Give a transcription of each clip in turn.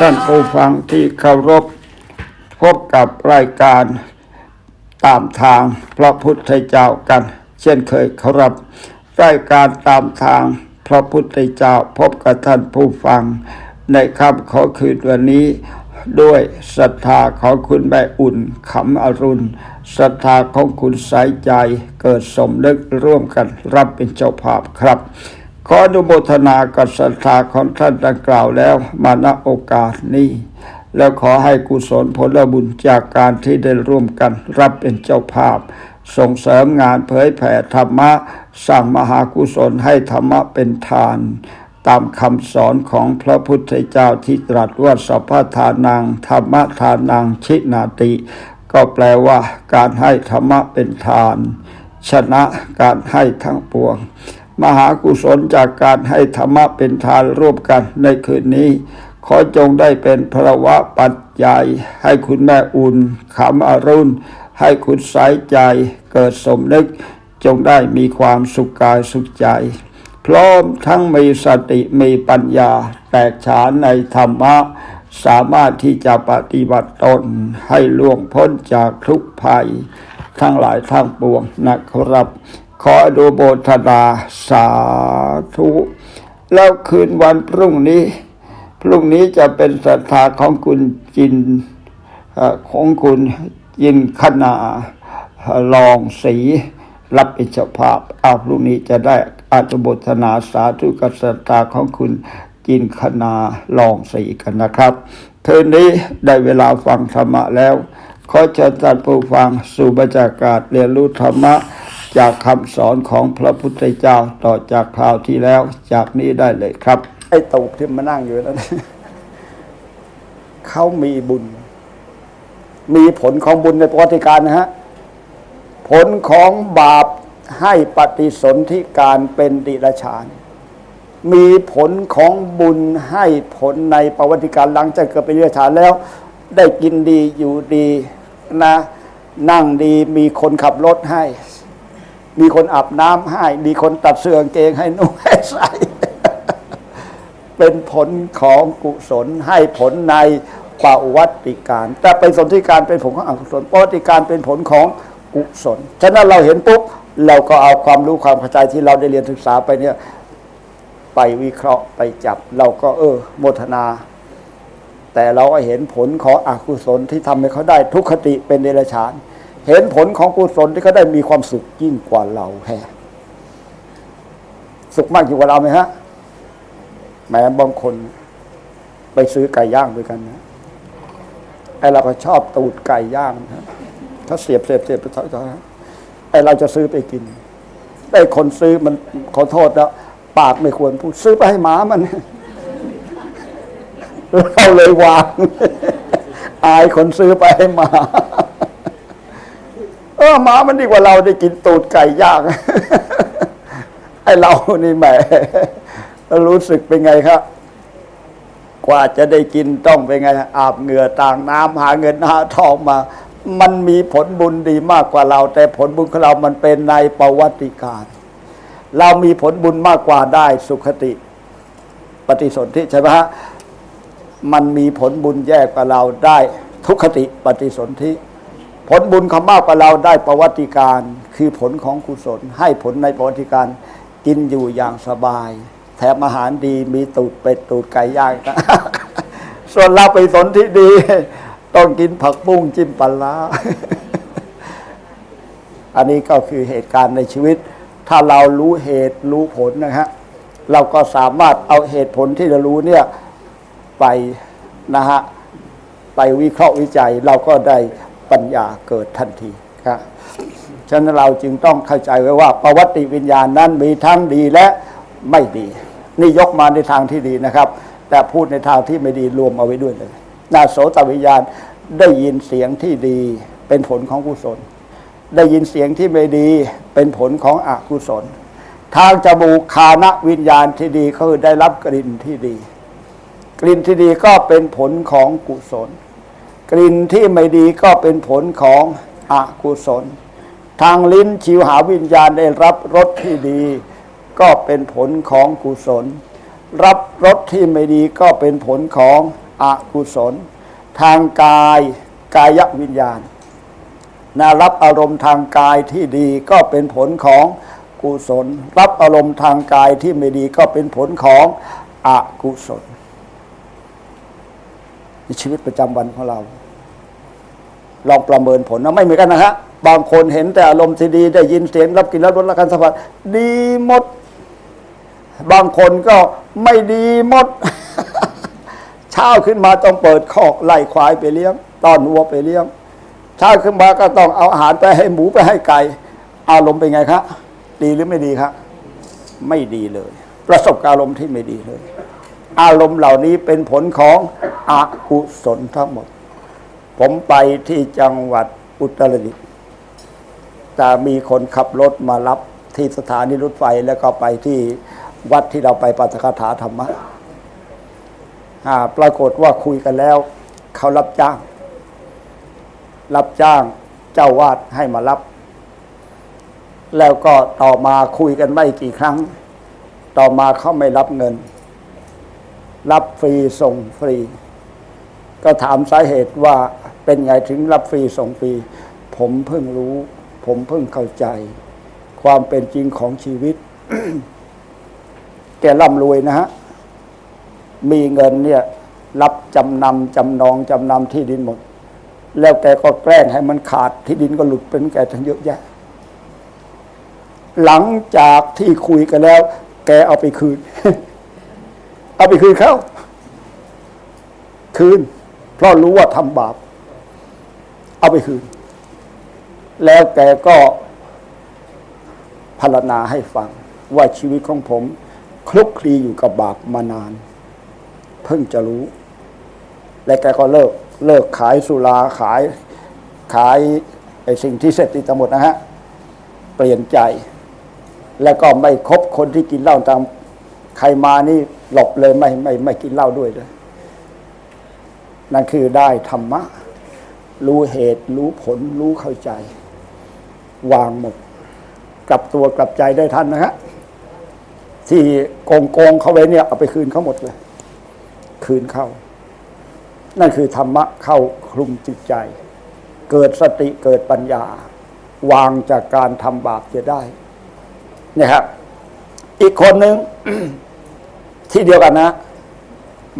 ท่านผู้ฟังที่เคารพพบกับรายการตามทางพระพุทธเจ้ากัน เช่นเคยครับ รายการตามทางพระพุทธเจ้าพบกับท่านผู้ฟัง ในค่ำขอคืนวันนี้ ด้วยศรัทธาของคุณแม่อุ่นขำอรุณศรัทธาของคุณสายใจเกิดสมนึกร่วมกันรับเป็นเจ้าภาพครับ ขออนุโมทนากับศรัทธาของท่านดังกล่าวแล้วมาณโอกาสนี้ แล้วขอให้กุศลผลบุญจากการที่ได้ร่วมกันรับเป็นเจ้าภาพ ส่งเสริมงานเผยแผ่ธรรมะ สร้างมหากุศลให้ธรรมะเป็นทาน ตามคำสอนของพระพุทธเจ้าที่ตรัสว่าสัพพทานังธรรมทานังชินาติ ก็แปลว่าการให้ธรรมะเป็นทาน ชนะการให้ทั้งปวง มหากุศลจากการให้ธรรมะเป็นทานร่วมกันในคืนนี้ ขอจงได้เป็นพระวะปัจจัย ให้คุณแม่อุ่นขำอรุณ ให้คุณสายใจเกิดสมนึก จงได้มีความสุขกายสุขใจ พร้อมทั้งมีสติมีปัญญา แตกฉานในธรรมะ สามารถที่จะปฏิบัติตน ให้ล่วงพ้นจากทุกภัย ทั้งหลายทั้งปวงนะครับ ขออนุโมทนาสาธุ แล้วคืนวันพรุ่งนี้ พรุ่งนี้จะเป็นศรัทธาของคุณจินอของคุณยินคณาลองสีรับเป็นเจ้าภาพอาพรุ่งนี้จะได้อาตบทนาสาธุกับศรัทธาของคุณจินคณาลองสีกันนะครับคืนนี้ได้เวลาฟังธรรมะแล้ว ขอเชิญท่านผู้ฟังสู่บรรยากาศเรียนรู้ธรรมะ จากคำสอนของพระพุทธเจ้าต่อจากคราวที่แล้ว จากนี้ได้เลยครับ ไอ้ตูบที่มานั่งอยู่นั้นเขามีบุญ มีผลของบุญในประวัติการนะฮะ ผลของบาปให้ปฏิสนธิการเป็นดิรชานมีผลของบุญให้ผลในประวัติการหลังจากเกิดเป็นดิรชานแล้ว ได้กินดีอยู่ดีนะ นั่งดีมีคนขับรถให้ มีคนอาบน้ำให้ มีคนตัดเสื้อกางเกงให้นุ่งให้ใส่เป็นผลของกุศลให้ผลในปวัติการ แต่เป็นสนธิการเป็นผลของอกุศลปวัติการเป็นผลของกุศล ฉะนั้นเราเห็นปุ๊บเราก็เอาความรู้ความเข้าใจที่เราได้เรียนศึกษาไปเนี่ยไปวิเคราะห์ไปจับ เราก็เออโมทนา แต่เราก็เห็นผลของอกุศลที่ทำให้เขาได้ทุกขติเป็นเดรัจฉาน เห็นผลของกุศลที่เขาได้มีความสุขยิ่งกว่าเราแฮะสุขมากยิ่งกว่าเราไหมฮะแม้บางคนไปซื้อไก่ย่างด้วยกันนะไอเราก็ชอบตูดไก่ย่างนะถ้าเสียบเสียบเสียบไปทอดไอเราจะซื้อไปกินไอคนซื้อมันขอโทษแล้วปากไม่ควรพูดซื้อไปให้หมามันเราเลยวางอายคนซื้อไปให้หมา เออหมามันดีกว่าเราได้กินตูดไก่ย่างไอเรานี่แหมรู้สึกเป็นไงครับ กว่าจะได้กินต้องเป็นไง อาบเหงื่อต่างน้ำหาเงินหาทองมา มันมีผลบุญดีมากกว่าเรา แต่ผลบุญของเรามันเป็นในประวัติการ เรามีผลบุญมากกว่าได้สุขติ ปฏิสนธิใช่ไหมฮะมันมีผลบุญแย่กว่าเราได้ทุกขติปฏิสนธิ ผลบุญเขามากกว่าเราได้ประวัติการ คือผลของกุศล ให้ผลในประวัติการกินอยู่อย่างสบาย แถมอาหารดีมีตูดเป็ดตูดไก่ย่างนะส่วนเราไปสนที่ดี ต้องกินผักบุ้งจิ้มปลาร้าอันนี้ก็คือเหตุการณ์ในชีวิต ถ้าเรารู้เหตุรู้ผลนะฮะเราก็สามารถเอาเหตุผลที่เรารู้เนี่ยไปนะฮะไปวิเคราะห์วิจัยเราก็ได้ ปัญญาเกิดทันทีครับฉะนั้นเราจึงต้องเข้าใจไว้ว่าประวัติวิญญาณนั้นมีทั้งดีและไม่ดี นี่ยกมาในทางที่ดีนะครับ แต่พูดในทางที่ไม่ดีรวมเอาไว้ด้วยเลยนาโสตวิญญาณได้ยินเสียงที่ดีเป็นผลของกุศล ได้ยินเสียงที่ไม่ดีเป็นผลของอกุศล ทางจมูกคานะวิญญาณที่ดีก็คือได้รับกลิ่นที่ดี กลิ่นที่ดีก็เป็นผลของกุศล กลิ่นที่ไม่ดีก็เป็นผลของอกุศล ทางลิ้นชิวหาวิญญาณได้รับรสที่ดี ก็เป็นผลของกุศล รับรสที่ไม่ดีก็เป็นผลของอกุศล ทางกายกายวิญญาณนะรับอารมณ์ทางกายที่ดีก็เป็นผลของกุศล รับอารมณ์ทางกายที่ไม่ดีก็เป็นผลของอกุศลในชีวิตประจำวันของเรา ลองประเมินผลนะไม่เหมือนกันนะฮะบางคนเห็นแต่อารมณ์ที่ดี ได้ยินเสียงรับกลินรับรสรับการสัมผัสดีหมด บางคนก็ไม่ดีหมด เช้าขึ้นมาต้องเปิดคอกไล่ควายไปเลี้ยงต้อนวัวไปเลี้ยงเช้าขึ้นมาก็ต้องเอาอาหารไปให้หมูไปให้ไก่อารมณ์เป็นไงครับดีหรือไม่ดีครับไม่ดีเลย ประสบอารมณ์ที่ไม่ดีเลย อารมณ์เหล่านี้เป็นผลของอกุศลทั้งหมด ผมไปที่จังหวัดอุตรดิตถ์แต่มีคนขับรถมารับที่สถานีรถไฟแล้วก็ไปที่วัดที่เราไปปาฐกถาธรรมะปรากฏว่าคุยกันแล้ว เขารับจ้าง รับจ้างเจ้าวาดให้มารับ แล้วก็ต่อมาคุยกันไม่กี่ครั้ง ต่อมาเขาไม่รับเงิน รับฟรีส่งฟรี ก็ถามสาเหตุว่าเป็นไงถึงรับฟรีส่งฟรี ผมเพิ่งรู้ ผมเพิ่งเข้าใจ ความเป็นจริงของชีวิต แกร่ำรวยนะฮะ มีเงินเนี่ย รับจำนำจำนองจำนำที่ดินหมด แล้วแกก็แกล้งให้มันขาดที่ดินก็หลุดเป็นแกทั้งเยอะแยะ หลังจากที่คุยกันแล้ว แกเอาไปคืน เอาไปคืนเขาคืน เพราะรู้ว่าทำบาป เอาไปคืน แล้วแกก็พรรณนาให้ฟัง ว่าชีวิตของผมคลุกคลีอยู่กับบาปมานาน เพิ่งจะรู้ และแกก็เลิก เลิกขายสุราขายขายไอ้สิ่งที่เสพติดทั้งหมดนะฮะ เปลี่ยนใจ แล้วก็ไม่คบคนที่กินเหล้าตามใครมานี่หลบเลยไม่ไม่ไม่กินเหล้าด้วยเลย นั่นคือได้ธรรมะ รู้เหตุ รู้ผล รู้เข้าใจ วางหมด กลับตัวกลับใจได้ทันนะฮะที่โกงโกงเขาไว้เนี่ย เอาไปคืนเขาหมดเลย คืนเข้า นั่นคือธรรมะเข้าคลุมจิตใจ เกิดสติเกิดปัญญา วางจากการทำบาปจะได้นี่ครับ อีกคนหนึ่งที่เดียวกันนะ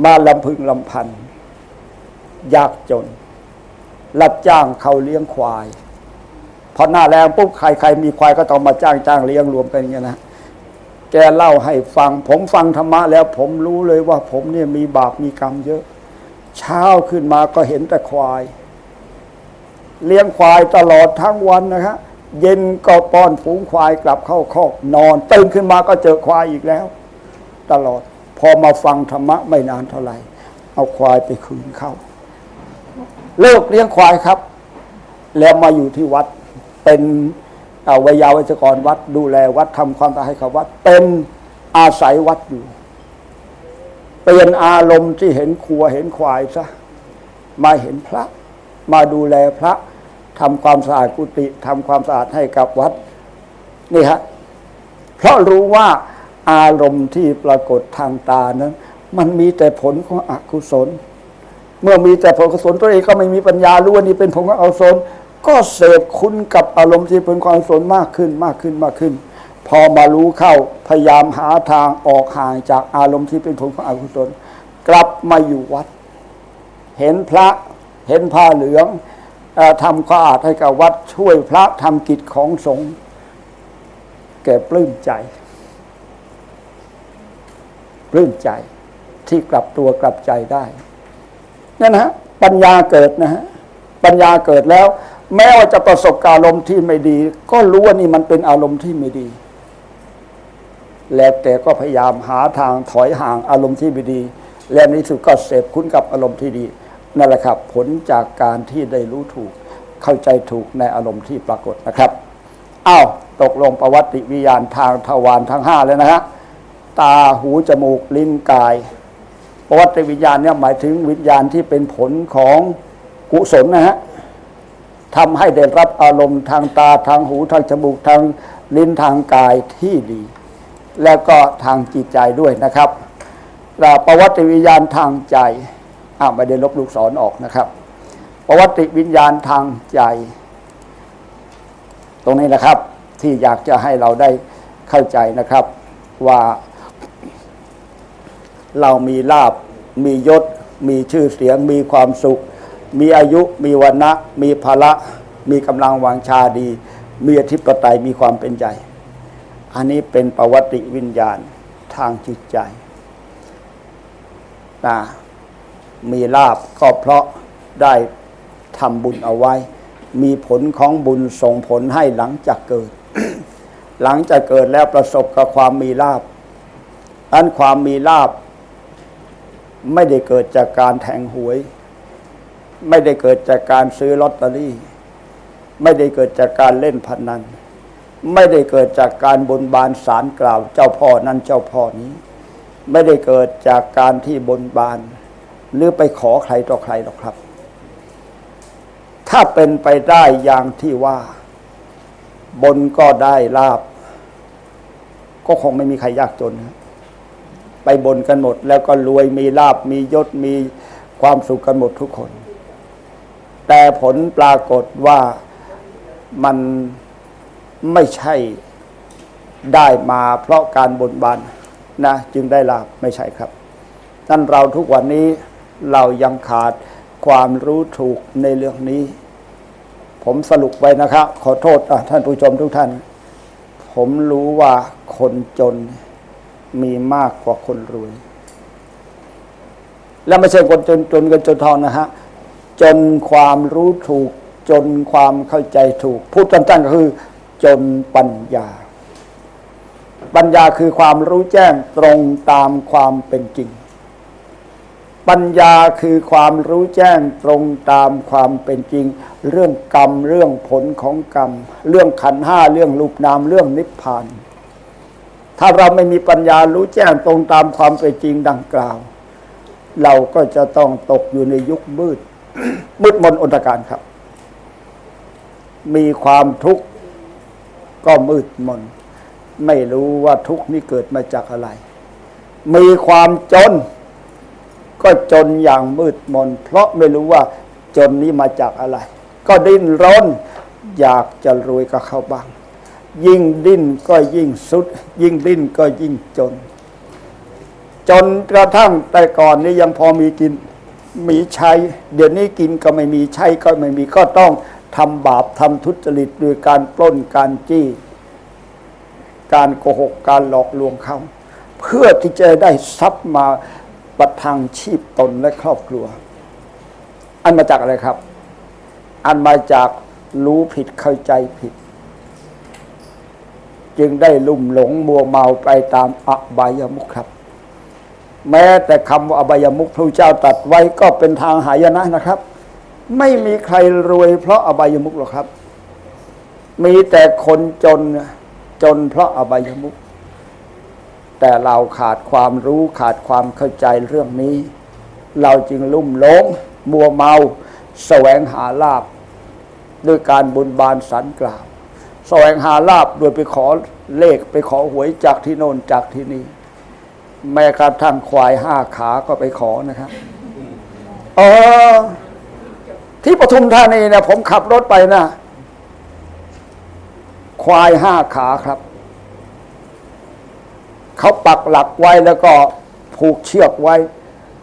มาลำพึงลำพัน ยากจน รับจ้างเขาเลี้ยงควาย พอหน้าแรงปุ๊บใครใครมีควายก็ต้องมาจ้างจ้างเลี้ยงรวมกันอย่างเงี้นะแกเล่าให้ฟัง ผมฟังธรรมะแล้วผมรู้เลยว่าผมเนี่ยมีบาปมีกรรมเยอะ เช้าขึ้นมาก็เห็นแต่ควาย เลี้ยงควายตลอดทั้งวันนะฮะเย็นก็ป้อนฝูงควายกลับเข้าคอกนอนตื่นขึ้นมาก็เจอควายอีกแล้ว ตลอด พอมาฟังธรรมะไม่นานเท่าไหร่ เอาควายไปคืนเข้า เลิกเลี้ยงควายครับ แล้วมาอยู่ที่วัดเป็นวิยาวัจกรวัด ดูแลวัดทำความสะอาดให้กับวัด เป็นอาศัยวัดอยู่ เปลี่ยนอารมณ์ที่เห็นครัวเห็นควายซะมาเห็นพระ มาดูแลพระทำความสะอาดกุฏิทำความสะอาดให้กับวัดนี่ฮะเพราะรู้ว่าอารมณ์ที่ปรากฏทางตานั้น มันมีแต่ผลของอกุศล เมื่อมีแต่ผลกุศลตัวเองก็ไม่มีปัญญารู้ว่านี่เป็นผลของอกุศลก็เสพคุณกับอารมณ์ที่เป็นความอกุศลมากขึ้นมากขึ้นมากขึ้น พอมารู้เข้าพยายามหาทางออกห่างจากอารมณ์ที่เป็นผลของอกุศลกลับมาอยู่วัด เห็นพระเห็นผ้าเหลืองอทำความอาดให้กับวัดช่วยพระทำกิจของสงฆ์แก่ปลื้มใจปลื้มใจที่กลับตัวกลับใจได้ นั่นนะฮะปัญญาเกิดนะฮะปัญญาเกิดแล้ว แม้ว่าจะประสบการอารมณ์ที่ไม่ดี ก็รู้ว่านี่มันเป็นอารมณ์ที่ไม่ดี แล้วแกก็พยายามหาทางถอยห่างอารมณ์ที่ไม่ดี และในที่สุดก็เสพคุ้นกับอารมณ์ที่ดีนั่นแหละครับผลจากการที่ได้รู้ถูกเข้าใจถูกในอารมณ์ที่ปรากฏนะครับอ้าวตกลงประวัติวิญญาณทางทวารทั้งห้าแล้วนะฮะตาหูจมูกลิ้นกาย ประวัติวิญญาณเนี่ยหมายถึงวิญญาณที่เป็นผลของกุศลนะฮะทำให้ได้รับอารมณ์ทางตาทางหูทางจมูกทางลิ้นทางกายที่ดี แล้วก็ทางจิตใจด้วยนะครับประวัติวิญญาณทางใจอ้าวไม่ได้ลบลูกศรออกนะครับประวัติวิญญาณทางใจ ตรงนี้นะครับที่อยากจะให้เราได้เข้าใจนะครับว่า เรามีลาบ มียศ มีชื่อเสียง มีความสุข มีอายุ มีวันนะมีภละมีกำลังวังชาดี มีอธิปไตยมีความเป็นใจ อันนี้เป็นประวัติวิญญาณทางจิตใจนะมีลาบก็เพราะได้ทำบุญเอาไว้ มีผลของบุญส่งผลให้หลังจากเกิด หลังจากเกิดแล้วประสบกับความมีลาบอันความมีลาบ ไม่ได้เกิดจากการแทงหวย ไม่ได้เกิดจากการซื้อลอตเตอรี่ ไม่ได้เกิดจากการเล่นพนัน ไม่ได้เกิดจากการบนบานสารกล่าว เจ้าพ่อนั้นเจ้าพ่อนี้ ไม่ได้เกิดจากการที่บนบาน หรือไปขอใครต่อใครหรอกครับ ถ้าเป็นไปได้อย่างที่ว่า บนก็ได้ลาบ ก็คงไม่มีใครยากจนนะ ไปบนกันหมด แล้วก็รวยมีลาบมียศมีความสุขกันหมดทุกคน แต่ผลปรากฏว่ามันไม่ใช่ได้มาเพราะการบนบานนะจึงได้ลาบไม่ใช่ครับนั่นเราทุกวันนี้เรายังขาดความรู้ถูกในเรื่องนี้ ผมสรุปไว้นะครับ ขอโทษท่านผู้ชมทุกท่าน ผมรู้ว่าคนจน มีมากกว่าคนรวย และไม่ใช่คนจนจนกันจนทองนะฮะ จนความรู้ถูก จนความเข้าใจถูก พูดสั้นๆก็คือ จนปัญญา ปัญญาคือความรู้แจ้งตรงตามความเป็นจริง ปัญญาคือความรู้แจ้งตรงตามความเป็นจริง เรื่องกรรม เรื่องผลของกรรม เรื่องขันห้าเรื่องรูปนามเรื่องนิพพาน ถ้าเราไม่มีปัญญารู้แจ้งตรงตามความเป็นจริงดังกล่าว เราก็จะต้องตกอยู่ในยุคมืด มืดมนอนตการครับ มีความทุกข์ก็มืดมน ไม่รู้ว่าทุกข์นี้เกิดมาจากอะไร มีความจน ก็จนอย่างมืดมน เพราะไม่รู้ว่าจนนี้มาจากอะไร ก็ดิ้นรนอยากจะรวยกับเขาบ้าง ยิ่งดิ้นก็ยิ่งสุด ยิ่งดิ้นก็ยิ่งจน จนกระทั่งแต่ก่อนนี้ยังพอมีกินมีใช้ เดี๋ยวนี้กินก็ไม่มีใช้ก็ไม่มีก็ต้องทำบาปทำทุจริตโดยการปล้นการจี้ การโกหกการหลอกลวงเขา เพื่อที่จะได้ทรัพย์มาประทังชีพตนและครอบครัว อันมาจากอะไรครับ อันมาจากรู้ผิดเข้าใจผิด จึงได้ลุ่มหลงมัวเมาไปตามอบายมุขครับ แม้แต่คำว่าอบายมุขพระเจ้าตัดไว้ก็เป็นทางหายนะนะครับ ไม่มีใครรวยเพราะอบายมุขหรอกครับ มีแต่คนจนจนเพราะอบายมุขแต่เราขาดความรู้ขาดความเข้าใจเรื่องนี้ เราจึงลุ่มหลงมัวเมา แสวงหาลาบด้วยการบุญบานสรรกล่าว แสวงหาลาบโดยไปขอเลขไปขอหวยจากที่โน่นจากที่นี่ แม้กระทั่งควายห้าขาก็ไปขอนะครับเออที่ปทุมธานีเนี่ยผมขับรถไปนะ ควายห้าขาครับ เขาปักหลักไว้แล้วก็ผูกเชือกไว้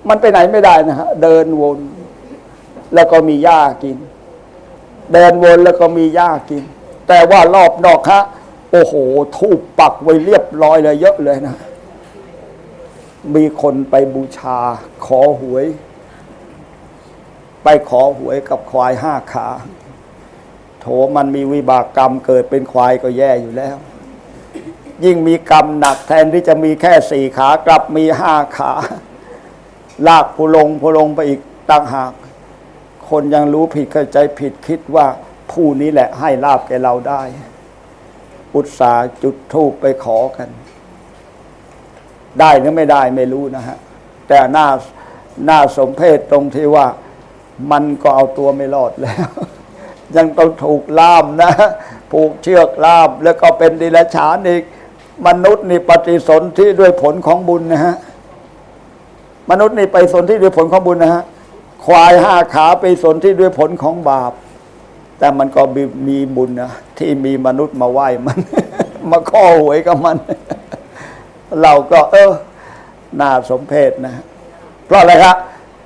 มันไปไหนไม่ได้นะฮะเดินวน แล้วก็มีหญ้ากิน เดินวนแล้วก็มีหญ้ากิน แต่ว่ารอบนอกฮะโอ้โหทูบปักไว้เรียบร้อยเลยเยอะเลยนะ มีคนไปบูชา ขอหวย ไปขอหวยกับควายห้าขา โถมันมีวิบากกรรมเกิดเป็นควายก็แย่อยู่แล้ว ยิ่งมีกรรมหนักแทนที่จะมีแค่สี่ขากลับมีห้าขา ลากผู้ลงผู้ลงไปอีกต่างหาก คนยังรู้ผิดเข้าใจผิดคิดว่า ผู้นี้แหละให้ลาบแกเราได้ อุตสาห์จุดธูปไปขอกัน ได้หรือไม่ได้ไม่รู้นะฮะ แต่หน่าหน่าสมเพชตรงที่ว่า มันก็เอาตัวไม่รอดแล้ว ยังต้องถูกล่ามนะ ผูกเชือกล่ามแล้วก็เป็นดิลฉานอีก มนุษย์นี่ปฏิสนธิด้วยผลของบุญนะฮะ มนุษย์นี่ไปสนธิด้วยผลของบุญนะฮะควายห้าขาไปสนที่ด้วยผลของบาป แต่มันก็มีมีบุญนะที่มีมนุษย์มาไหว้มัน มาข้อหวยกับมัน เราก็ เออน่าสมเพชนะ เพราะอะไรครับ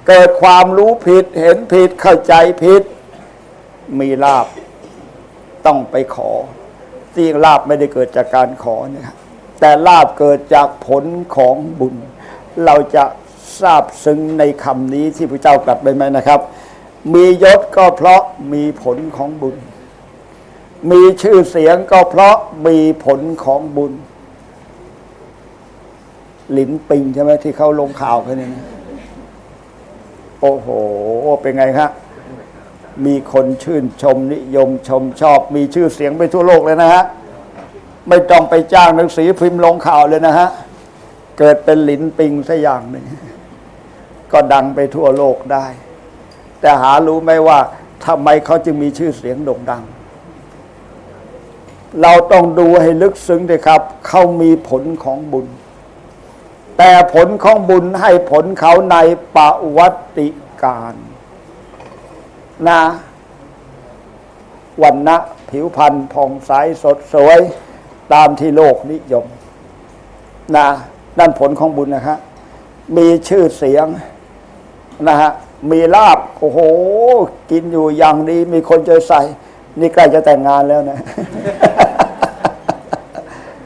เกิดความรู้ผิดเห็นผิดเข้าใจผิด มีลาบต้องไปขอที่ลาบไม่ได้เกิดจากการขอนะครับแต่ลาบเกิดจากผลของบุญ เราจะทราบซึ้งในคำนี้ที่พระเจ้ากลับไปไหมนะครับ มียศก็เพราะมีผลของบุญ มีชื่อเสียงก็เพราะมีผลของบุญ หลินปิงใช่ไหมที่เขาลงข่าวกันเนี่ยนะโอ้โห เป็นไงครับมีคนชื่นชมนิยมชมชอบ มีชื่อเสียงไปทั่วโลกเลยนะฮะ ไม่ต้องไปจ้างหนังสือพิมพ์ลงข่าวเลยนะฮะ เกิดเป็นหลินปิงสักอย่างหนึ่งก็ดังไปทั่วโลกได้ แต่หารู้ไหมว่าทำไมเขาจึงมีชื่อเสียงโด่งดัง เราต้องดูให้ลึกซึ้งเลยครับ เขามีผลของบุญ แต่ผลของบุญให้ผลเขาในปวัติการนะวันนะผิวพรรณผ่องใสสดสวย ตามที่โลกนิยมนะนั่นผลของบุญนะฮะมีชื่อเสียงนะฮะ มีลาบโอ้โห กินอยู่อย่างดี มีคนเจอใส่ นี่ใกล้จะแต่งงานแล้วนะ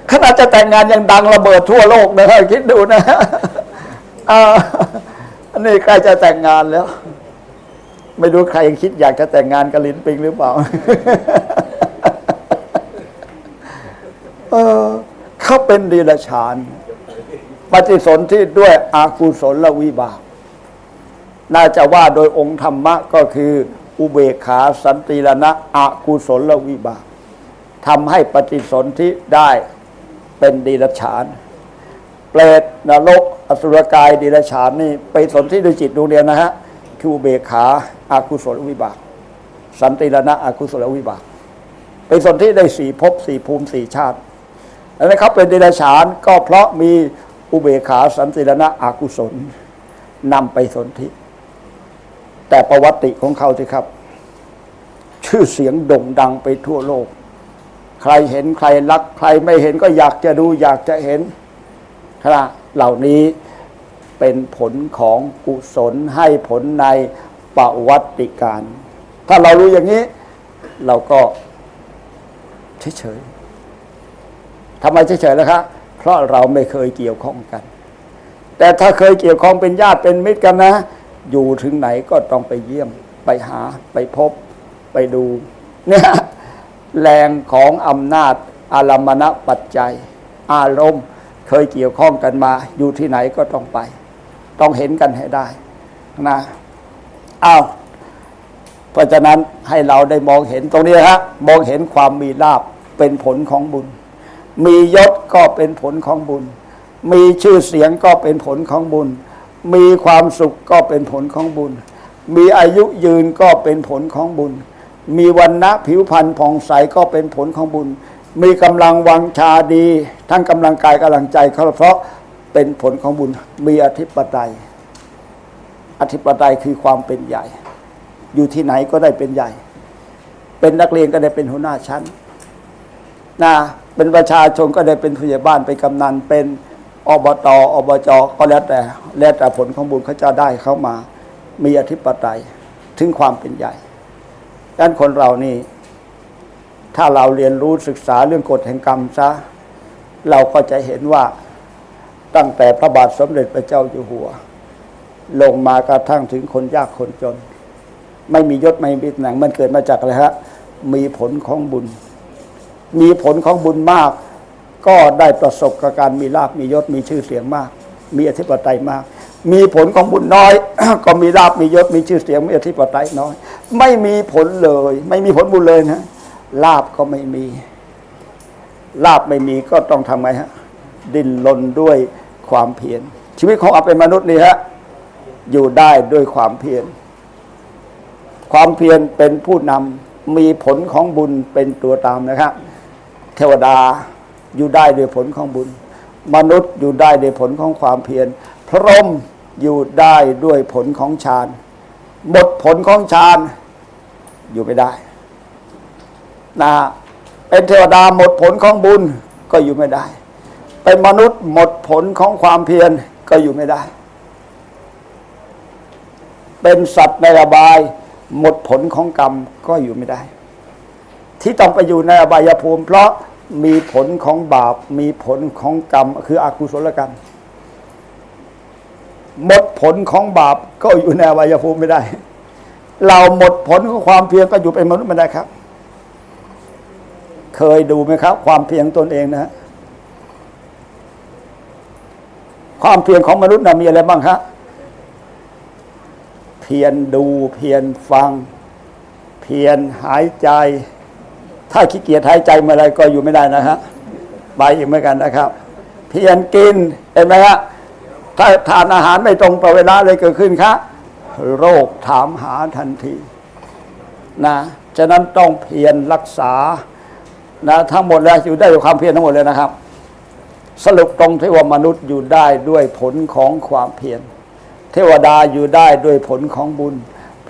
ขนาดจะแต่งงานยังดังระเบิดทั่วโลกนะคิดดูนะอันนี้ใกล้จะแต่งงานแล้ว ไม่รู้ใครคิดอยากจะแต่งงานกับลินปิงหรือเปล่าเออเขาเป็นดีลฉานปฏิสนธิด้วยอากุศลวิบาก น่าจะว่าโดยองค์ธรรมะก็คืออุเบกขาสันติรณะอากุศลวิบากทำให้ปฏิสนธิได้เป็นดีลฉาน เปรตนรก อสุรกายดีลฉานนี่ไปสนธิด้วยจิตดวงเดียวนะฮะคืออุเบกขาอากุศลวิบาก สันติรณะอากุศลวิบาก ไปสนธิได้สี่ภพสี่ภูมิสี่ชาติแล้วนะครับเป็นเดรัจฉานก็เพราะมีอุเบกขาสันติรณะอากุศลนำไปสนธิ แต่ประวัติของเขาสิครับ ชื่อเสียงโด่งดังไปทั่วโลก ใครเห็นใครรัก ใครไม่เห็นก็อยากจะดูอยากจะเห็นขณะเหล่านี้เป็นผลของกุศลให้ผลในประวัติการ ถ้าเรารู้อย่างนี้ เราก็เฉยๆทำไมเฉยๆล่ะครับเพราะเราไม่เคยเกี่ยวข้องกัน แต่ถ้าเคยเกี่ยวข้องเป็นญาติเป็นมิตรกันนะ อยู่ถึงไหนก็ต้องไปเยี่ยม ไปหาไปพบไปดู เนี่ยแรงของอำนาจอารมณปัจจัย อารมณ์เคยเกี่ยวข้องกันมา อยู่ที่ไหนก็ต้องไป ต้องเห็นกันให้ได้นะอ้าวเพราะฉะนั้นให้เราได้มองเห็นตรงนี้ฮะมองเห็นความมีลาบเป็นผลของบุญ มียศก็เป็นผลของบุญ มีชื่อเสียงก็เป็นผลของบุญ มีความสุขก็เป็นผลของบุญ มีอายุยืนก็เป็นผลของบุญ มีวันณะผิวพรรณผ่องใสก็เป็นผลของบุญ มีกำลังวังชาดี ทั้งกำลังกายกำลังใจเขาเพราะเป็นผลของบุญ มีอธิปไตย อธิปไตยคือความเป็นใหญ่ อยู่ที่ไหนก็ได้เป็นใหญ่ เป็นนักเรียนก็ได้เป็นหัวหน้าชั้นนะเป็นประชาชนก็ได้เป็นผู้ใหญ่บ้านเป็นกำนันเป็น อบตอบจก็แล้วแต่แล้วแต่ผลของบุญเขาจะได้เข้ามา มีอธิปไตยถึงความเป็นใหญ่ดังนั้นคนเรานี่ ถ้าเราเรียนรู้ศึกษาเรื่องกฎแห่งกรรมซะเราก็จะเห็นว่าตั้งแต่พระบาทสมเด็จพระเจ้าอยู่หัว ลงมากระทั่งถึงคนยากคนจน ไม่มียศไม่มีตำแหน่งมันเกิดมาจากอะไรฮะมีผลของบุญ มีผลของบุญมาก ก็ได้ประสบกับการมีลาภมียศมีชื่อเสียงมาก มีอธิปไตยมาก มีผลของบุญน้อย ก็มีลาภมียศมีชื่อเสียงมีอธิปไตยน้อย ไม่มีผลเลย ไม่มีผลบุญเลยนะลาภก็ไม่มี ลาบไม่มีก็ต้องทำไงฮะดิ้นรนด้วยความเพียรชีวิตของเราเป็นมนุษย์นี่ฮะอยู่ได้ด้วยความเพียรความเพียรเป็นผู้นำมีผลของบุญเป็นตัวตามนะครับ เทวดา อยู่ได้ด้วยผลของบุญ มนุษย์อยู่ได้ด้วยผลของความเพียรพรหมอยู่ได้ด้วยผลของฌานหมดผลของฌานอยู่ไม่ได้นะเป็นเทวดาหมดผลของบุญก็อยู่ไม่ได้ เป็นมนุษย์หมดผลของความเพียรก็อยู่ไม่ได้ เป็นสัตว์ในอบาย หมดผลของกรรมก็อยู่ไม่ได้ ที่ต้องไปอยู่ในอบายภูมิ เพราะ มีผลของบาป มีผลของกรรม คืออกุศลกรรม หมดผลของบาปก็อยู่ในอบายภูมิไม่ได้ เราหมดผลของความเพียรก็อยู่เป็นมนุษย์ไม่ได้ครับ เคยดูไหมครับ ความเพียรตนเองนะฮะความเพียรของมนุษย์นะมีอะไรบ้างครับเพียรดูเพียรฟัง เพียรหายใจ ถ้าขี้เกียจหายใจเมื่อไรก็อยู่ไม่ได้นะฮะไปอีกเหมือนกันนะครับ เพียรกินเห็นไหมฮะถ้าทานอาหารไม่ตรงต่อเวลาเลยเกิดขึ้นครับโรคถามหาทันทีนะฉะนั้นต้องเพียรรักษานะทั้งหมดแล้วอยู่ได้ด้วยความเพียรทั้งหมดเลยนะครับ สรุปตรงที่ว่ามนุษย์อยู่ได้ด้วยผลของความเพียรเทวดาอยู่ได้ด้วยผลของบุญ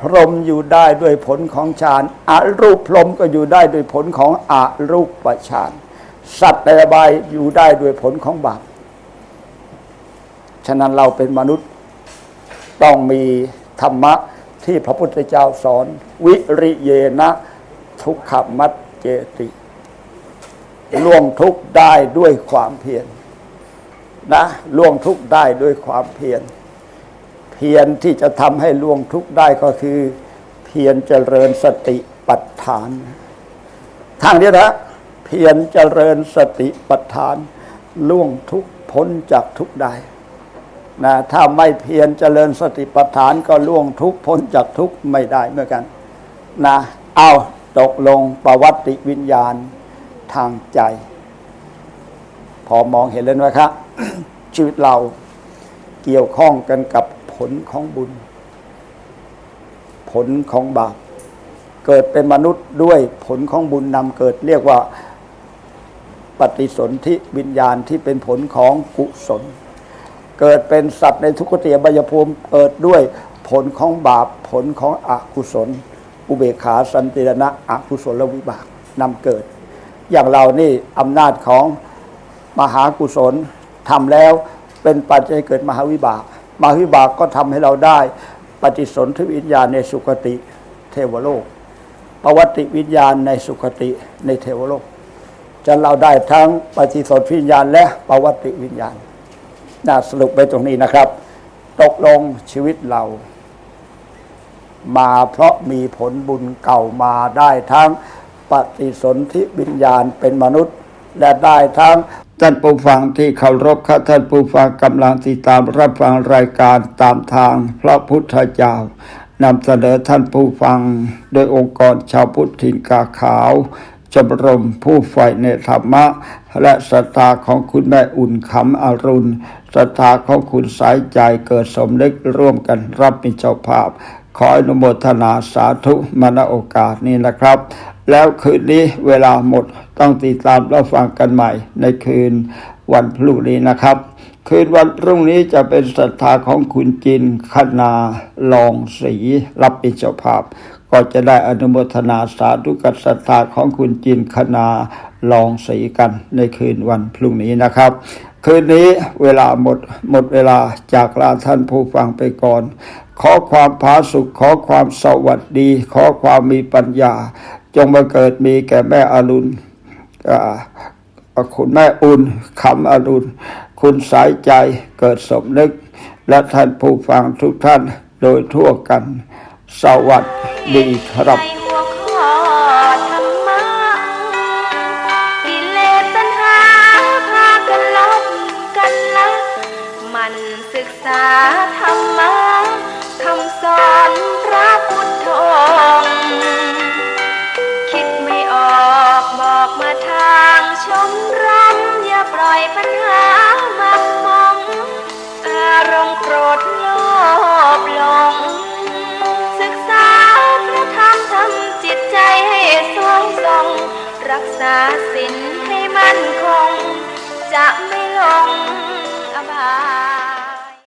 พรมอยู่ได้ด้วยผลของฌานอารูปพรมก็อยู่ได้ด้วยผลของอารูปฌานสัตว์ในอบอยู่ได้ด้วยผลของบาปฉะนั้นเราเป็นมนุษย์ต้องมีธรรมะที่พระพุทธเจ้าสอน วิริเยนะ ทุกขมัดเจติล่วงทุกได้ด้วยความเพียรนะล่วงทุกได้ด้วยความเพียร พียรที่จะทำให้ล่วงทุกข์ได้ก็คือ เพียรเจริญสติปัฏฐาน ทางนี้นะเพียรเจริญสติปัฏฐาน ล่วงทุกข์พ้นจากทุกข์ได้นะถ้าไม่เพียรเจริญสติปัฏฐานก็ล่วงทุกข์พ้นจากทุกข์ไม่ได้เหมือนกันนะเอาตกลงประวัติวิญญาณทางใจ พอมองเห็นแล้วนะครับชีวิตเราเกี่ยวข้องกันกับ ลของบุญ ผลของบาป เกิดเป็นมนุษย์ด้วยผลของบุญนำเกิดเรียกว่าปฏิสนธิวิญญาณที่เป็นผลของกุศล เกิดเป็นสัตว์ในทุกขเตียบยภูมิเกิดด้วยผลของบาปผลของอกุศล อุเบกขาสันติรณะอกุศลวิบากนำเกิด อย่างเรานี่อำนาจของมหากุศลทำแล้วเป็นปัจจัยเกิดมหาวิบาก มาวิบากก็ทำให้เราได้ ปฏิสนธิวิญญาณในสุคติเทวโลก ปวัติวิญญาณในสุคติในเทวโลกจะเราได้ทั้งปฏิสนธิวิญญาณ และปวัติวิญญาณน่าสรุปไปตรงนี้นะครับ ตกลงชีวิตเรา มาเพราะมีผลบุญเก่ามาได้ทั้งปฏิสนธิวิญญาณเป็นมนุษย์ และได้ทั้ง ท่านผู้ฟังที่เคารพครับท่านผู้ฟังกำลังติดตามรับฟังรายการตามทางพระพุทธเจ้านำเสนอท่านผู้ฟัง โดยองค์กรชาวพุทธถิ่นกาขาวชมรมผู้ใฝ่ในธรรมะ และศรัทธาของคุณแม่อุ่นขำอรุณศรัทธาของคุณสายใจเกิดสมนึกร่วมกันรับเป็นเจ้าภาพ ขออนุโมทนาสาธุมาณโอกาสนี้นะครับ แล้วคืนนี้เวลาหมดต้องติดตามรับฟังกันใหม่ในคืนวันพรุ่งนี้นะครับ คืนวันพรุ่งนี้จะเป็นศรัทธาของคุณจินคณาลองศรีรับเป็นเจ้าภาพ ก็จะได้อนุโมทนาสาธุกับศรัทธาของคุณจินคณาลองศรีกันในคืนวันพรุ่งนี้นะครับคืนนี้เวลาหมดหมดเวลาจากลาท่านผู้ฟังไปก่อน ขอความผาสุขขอความสวัสดี ขอความมีปัญญา จงมาเกิดมีแก่แม่อรุณคุณแม่อุ่นคำอรุณ คุณสายใจเกิดสมนึก และท่านผู้ฟังทุกท่านโดยทั่วกัน สวัสดีครับศึกษาธรรมะคำสอนพระพุทธองค์าทางชมรมอย่าปล่อยปัญหามักมอง อารมณ์โกรธโลภหลง ศึกษาพระธรรมทำจิตใจให้สวงทรงรักษาศีลให้มั่นคง จะไม่หลงอบาย